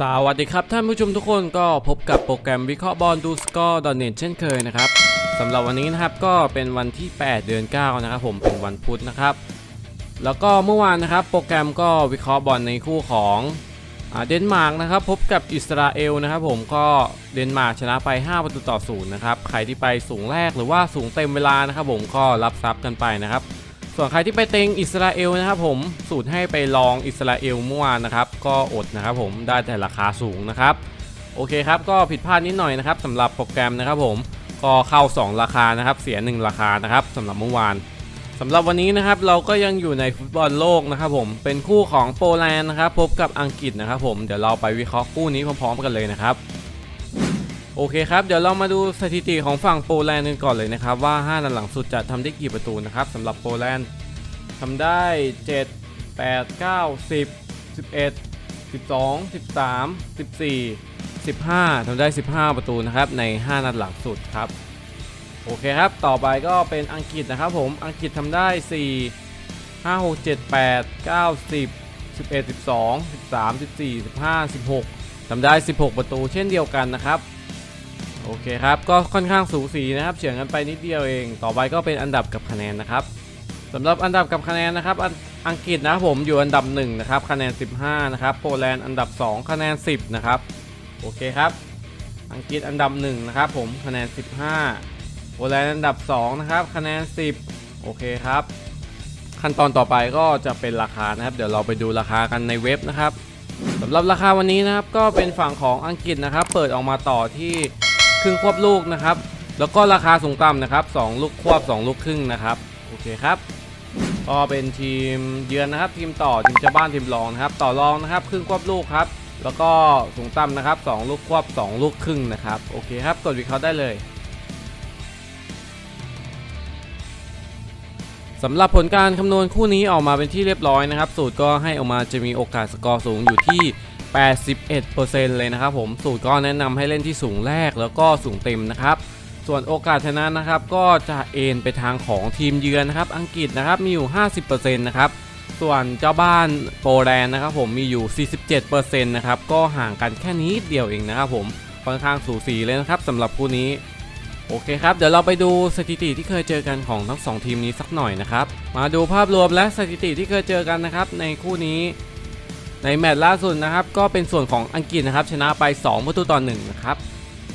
สวัสดีครับท่านผู้ชมทุกคนก็พบกับโปรแกรมวิเคราะห์บอลดูสกอร์ดอนเน็ตเช่นเคยนะครับสำหรับวันนี้นะครับก็เป็นวันที่ 8 เดือน 9 นะครับผมเป็นวันพุธนะครับ แล้วก็เมื่อวานนะครับโปรแกรมก็วิเคราะห์บอลในคู่ของเดนมาร์กนะครับพบกับอิสราเอลนะครับผมก็เดนมาร์กชนะไป 5 ประตูต่อศูนย์นะครับใครที่ไปสูงแรกหรือว่าสูงเต็มเวลานะครับผมก็รับทรัพย์กันไปนะครับ ส่วนใครที่ไปเต็งอิสราเอลนะครับผมสูตรให้ไปลองอิสราเอลเมื่อวานนะครับ ก็อดนะครับผมได้แต่ราคาสูงนะครับโอเคครับก็ผิดพลาดนิดหน่อยนะครับสำหรับโปรแกรมนะครับผมก็เข้า 2 ราคานะครับ เสีย 1 ราคานะครับสำหรับเมื่อวานสำหรับวันนี้นะครับเราก็ยังอยู่ในฟุตบอลโลกนะครับผมเป็นคู่ของโปแลนด์นะครับพบกับอังกฤษนะครับผมเดี๋ยวเราไปวิเคราะห์คู่นี้พร้อมๆกันเลยนะครับ โอเคครับ เดี๋ยวเรามาดูสถิติของฝั่งโปแลนด์กันก่อนเลยนะครับ ว่า 5 นัดหลังสุดจะทำได้กี่ประตูนะครับสำหรับโปแลนด์ทำได้ 7 8 9 10 11 12 13 14 15ทำได้ 15 ประตูนะครับใน 5 นัดหลังสุดครับโอเคครับ ต่อไปก็เป็นอังกฤษนะครับผม อังกฤษทำได้ 4 5 6 7 8 9 10 11 12 13 14 15 16ทำได้ 16 ประตูเช่นเดียวกันนะครับ โอเคครับ ก็ค่อนข้างสูสีนะครับเฉียงกันไปนิดเดียวเอง ต่อไปก็เป็นอันดับกับคะแนนนะครับสำหรับอันดับกับคะแนนนะครับอันอังกฤษนะครับผมอยู่อันดับ1นะครับคะแนน 15นะครับโปแลนด์อันดับ 2 คะแนน 10นะครับโอเคครับ อังกฤษอันดับ1นะครับผมคะแนน 15โปแลนด์อันดับ2นะครับคะแนน 10 โอเคครับ ขั้นตอนต่อไปก็จะเป็นราคานะครับ เดี๋ยวเราไปดูราคากันในเว็บนะครับสำหรับราคาวันนี้นะครับก็เป็นฝั่งของอังกฤษนะครับ เปิดออกมาต่อที่ ครึ่งควบลูกนะครับ แล้วก็ราคาสูงต่ำนะครับ 2 ลูกควบ 2 ลูกครึ่งนะครับ โอเคครับ ก็เป็นทีมเยือนนะครับ ทีมต่อทีมเจ้าบ้านทีมรองนะครับ ต่อรองนะครับครึ่งควบลูกครับ แล้วก็สูงต่ำนะครับ 2 ลูกควบ 2 ลูกครึ่งนะครับ โอเคครับ กดวิเคราะห์ได้เลยสำหรับผลการคำนวณคู่นี้ออกมาเป็นที่เรียบร้อยนะครับ สูตรก็ให้ออกมาจะมีโอกาสสกอร์สูงอยู่ที่ 81%เลยนะครับผมสูตรก็แนะนำให้เล่นที่สูงแรกแล้วก็สูงเต็มนะครับ ส่วนโอกาสชนะนะครับ ก็จะเอนไปทางของทีมเยือนนะครับ อังกฤษนะครับมีอยู่ 50%นะครับส่วนเจ้าบ้านโปแลนด์นะครับผมมีอยู่ 47%นะครับก็ห่างกันแค่นี้เดียวเองนะครับผมค่อนข้างสูสีเลยนะครับสำหรับคู่นี้ โอเคครับ เดี๋ยวเราไปดูสถิติที่เคยเจอกันของทั้งสองทีมนี้สักหน่อยนะครับ มาดูภาพรวมและสถิติที่เคยเจอกันนะครับในคู่นี้ ในแมตช์ล่าสุดนะครับก็เป็นส่วนของอังกฤษนะครับชนะไป 2 ประตูต่อ1นะครับ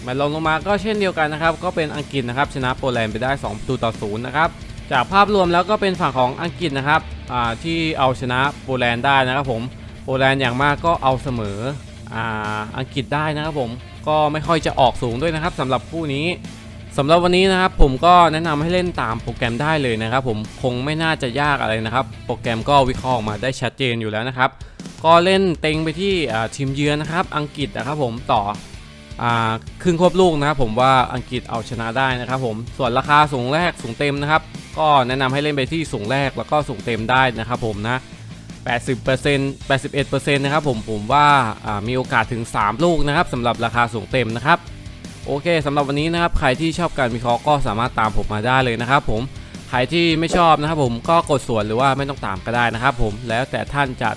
แมตช์รองลงมาก็เช่นเดียวกันนะครับก็เป็นอังกฤษนะครับชนะโปแลนด์ไปได้ 2 ประตูต่อ0นะครับจากภาพรวมแล้วก็เป็นฝั่งของอังกฤษนะครับที่เอาชนะโปแลนด์ได้นะครับผมโปแลนด์อย่างมากก็เอาเสมอออังกฤษได้นะครับผมก็ไม่ค่อยจะออกสูงด้วยนะครับสำหรับคู่นี้สำหรับวันนี้นะครับผมก็แนะนำให้เล่นตามโปรแกรมได้เลยนะครับผมคงไม่น่าจะยากอะไรนะครับ โปรแกรมก็วิเคราะห์ออกมาได้ชัดเจนอยู่แล้วนะครับ ก็เล่นเต็งไปที่ทีมเยือนนะครับ อังกฤษนะครับผมต่ออครึ่งควบลูกนะครับผมว่าอังกฤษเอาชนะได้นะครับผมส่วนราคาสูงแรกสูงเต็มนะครับ ก็แนะนำให้เล่นไปที่สูงแรกแล้วก็สูงเต็มได้นะครับผมนะ 80% 81%นะครับผมผมว่าอ่ามีโอกาสถึง 3 ลูกนะครับสำหรับราคาสูงเต็มนะครับโอเคสำหรับวันนี้นะครับใครที่ชอบการวิเคราะห์ก็สามารถตามผมมาได้เลยนะครับผมใครที่ไม่ชอบนะครับผมก็กดส่วนหรือว่าไม่ต้องตามก็ได้นะครับผมแล้วแต่ท่านจะ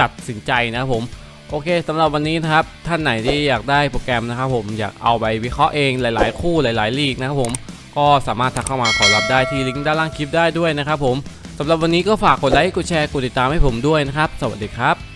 จัดสินใจนะครับผมโอเคสำหรับวันนี้นะครับท่านไหนที่อยากได้โปรแกรมนะครับผมอยากเอาไปวิเคราะห์เองหลาย ๆ คู่หลาย ๆ ลีกนะครับผมก็สามารถทักเข้ามาขอรับได้ที่ลิงก์ด้านล่างคลิปได้ด้วยนะครับผมสำหรับวันนี้ก็ฝากกดไลค์กดแชร์กดติดตามให้ผมด้วยนะครับ สวัสดีครับ